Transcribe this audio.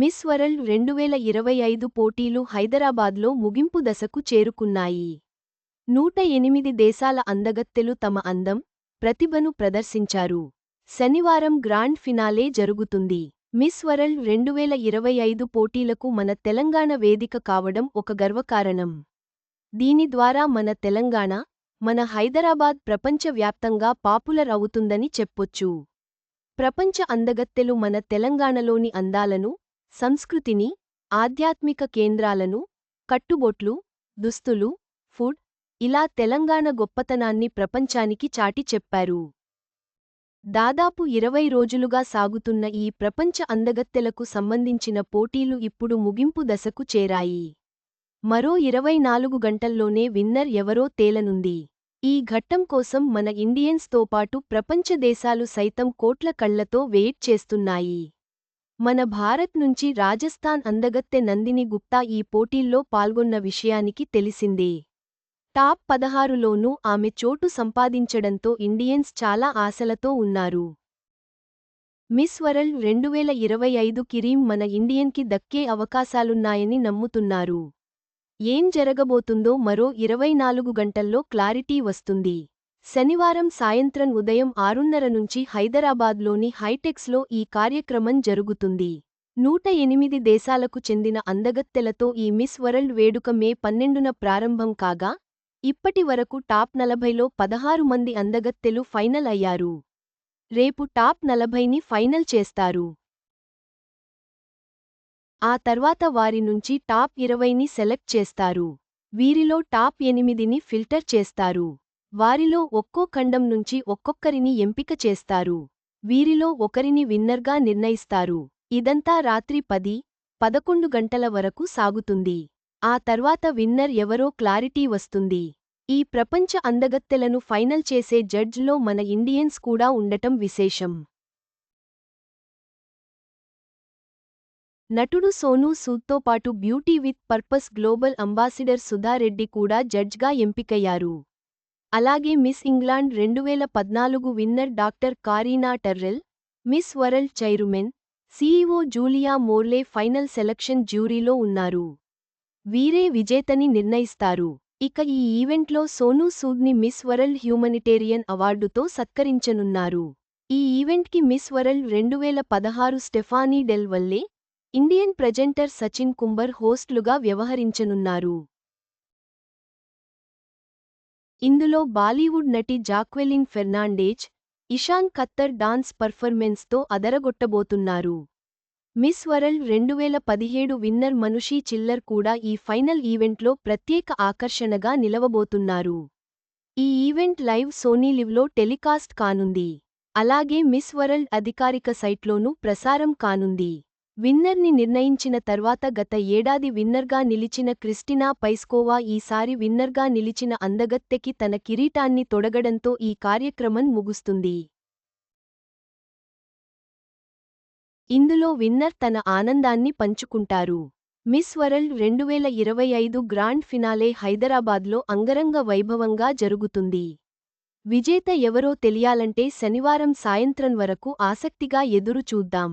Miss world రెండువేల ఇరవై ఐదు పోటీలు హైదరాబాద్లో ముగింపు దశకు చేరుకున్నాయి. నూట ఎనిమిది దేశాల అందగత్తెలు తమ అందం ప్రతిభను ప్రదర్శించారు. శనివారం గ్రాండ్ ఫినాలే జరుగుతుంది. మిస్ వరల్డ్ రెండువేల ఇరవై ఐదు పోటీలకు మన తెలంగాణ వేదిక కావడం ఒక గర్వకారణం. దీని ద్వారా మన తెలంగాణ మన హైదరాబాద్ ప్రపంచవ్యాప్తంగా పాపులర్ అవుతుందని చెప్పొచ్చు. ప్రపంచ అందగత్తెలు మన తెలంగాణలోని అందాలను సంస్కృతిని ఆధ్యాత్మిక కేంద్రాలను కట్టుబొట్లు దుస్తులు ఫుడ్ ఇలా తెలంగాణ గొప్పతనాన్ని ప్రపంచానికి చాటి చెప్పారు. దాదాపు ఇరవై రోజులుగా సాగుతున్న ఈ ప్రపంచ అందగత్తెలకు సంబంధించిన పోటీలు ఇప్పుడు ముగింపు దశకు చేరాయి. మరో ఇరవై నాలుగు గంటల్లోనే విన్నర్ ఎవరో తేలనుంది. ఈ ఘట్టం కోసం మన ఇండియన్స్తో పాటు ప్రపంచ దేశాలు సైతం కోట్ల కళ్ళతో వెయిట్ చేస్తున్నాయి. మన భారత్ నుంచి రాజస్థాన్ అందగత్తె నందిని గుప్తా ఈ పోటీల్లో పాల్గొన్న విషయానికి తెలిసిందే. టాప్ పదహారులోనూ ఆమె చోటు సంపాదించడంతో ఇండియన్స్ చాలా ఆశలతో ఉన్నారు. మిస్ వరల్డ్ రెండువేల ఇరవై ఐదు కిరీం మన ఇండియన్కి దక్కే అవకాశాలున్నాయని నమ్ముతున్నారు. ఏం జరగబోతుందో మరో ఇరవై నాలుగు గంటల్లో క్లారిటీ వస్తుంది. శనివారం సాయంత్రం ఉదయం ఆరున్నర నుంచి హైదరాబాద్లోని హైటెక్స్లో ఈ కార్యక్రమం జరుగుతుంది. నూట ఎనిమిది దేశాలకు చెందిన అందగత్తెలతో ఈ మిస్ వరల్డ్ వేడుక మే పన్నెండున ప్రారంభం కాగా ఇప్పటి వరకు టాప్ నలభైలో పదహారు మంది అందగత్తెలు ఫైనల్ అయ్యారు. రేపు టాప్ నలభైని ఫైనల్ చేస్తారు. ఆ తర్వాత వారి నుంచి టాప్ ఇరవైని సెలెక్ట్ చేస్తారు. వీరిలో టాప్ ఎనిమిదిని ఫిల్టర్ చేస్తారు. వారిలో ఒక్కో ఖండం నుంచి ఒక్కొక్కరిని ఎంపిక చేస్తారు. వీరిలో ఒకరిని విన్నర్గా నిర్ణయిస్తారు. ఇదంతా రాత్రి పది పదకొండు గంటల వరకు సాగుతుంది. ఆ తర్వాత విన్నర్ ఎవరో క్లారిటీ వస్తుంది. ఈ ప్రపంచ అందగత్తెలను ఫైనల్ చేసే జడ్జ్లో మన ఇండియన్స్ కూడా ఉండటం విశేషం. నటుడు సోనూ సూద్తో పాటు beauty with purpose global ambassador Sudha Reddy కూడా జడ్జ్గా ఎంపికయ్యారు. అలాగే మిస్ ఇంగ్లాండ్ రెండువేల పద్నాలుగు winner doctor Karina Turrell Miss World chairman CEO Julia Morley final selection జ్యూరీలో ఉన్నారు. వీరే విజేతని నిర్ణయిస్తారు. ఇక ఈ ఈవెంట్లో సోనూ సూద్ని మిస్ వరల్డ్ హ్యూమనిటేరియన్ అవార్డుతో సత్కరించనున్నారు. ఈ ఈవెంట్కి మిస్ వరల్డ్ రెండువేల పదహారు Stephanie Del Valle Indian presenter Sachin Kumbhar హోస్ట్లుగా వ్యవహరించనున్నారు. ఇందులో బాలీవుడ్ నటి Jacqueline Fernandez Ishaan Khatter dance పర్ఫార్మెన్స్తో అదరగొట్టబోతున్నారు. మిస్ వరల్డ్ రెండువేల పదిహేడు విన్నర్ మనుషీ చిల్లర్ కూడా ఈ ఫైనల్ ఈవెంట్లో ప్రత్యేక ఆకర్షణగా నిలవబోతున్నారు. ఈ ఈవెంట్ లైవ్ సోనీ లివ్లో టెలికాస్ట్ కానుంది. అలాగే మిస్ వరల్డ్ అధికారిక సైట్లోనూ ప్రసారం కానుంది. విన్నర్ని నిర్ణయించిన తర్వాత గత ఏడాది విన్నర్గా నిలిచిన క్రిస్టినా పైస్కోవా ఈసారి విన్నర్గా నిలిచిన అందగత్తెకి తన కిరీటాన్ని తొడగడంతో ఈ కార్యక్రమం ముగుస్తుంది. ఇందులో విన్నర్ తన ఆనందాన్ని పంచుకుంటారు. మిస్ వరల్డ్ రెండువేల ఇరవై ఐదు గ్రాండ్ ఫినాలే హైదరాబాద్లో అంగరంగ వైభవంగా జరుగుతుంది. విజేత ఎవరో తెలియాలంటే శనివారం సాయంత్రం వరకు ఆసక్తిగా ఎదురు చూద్దాం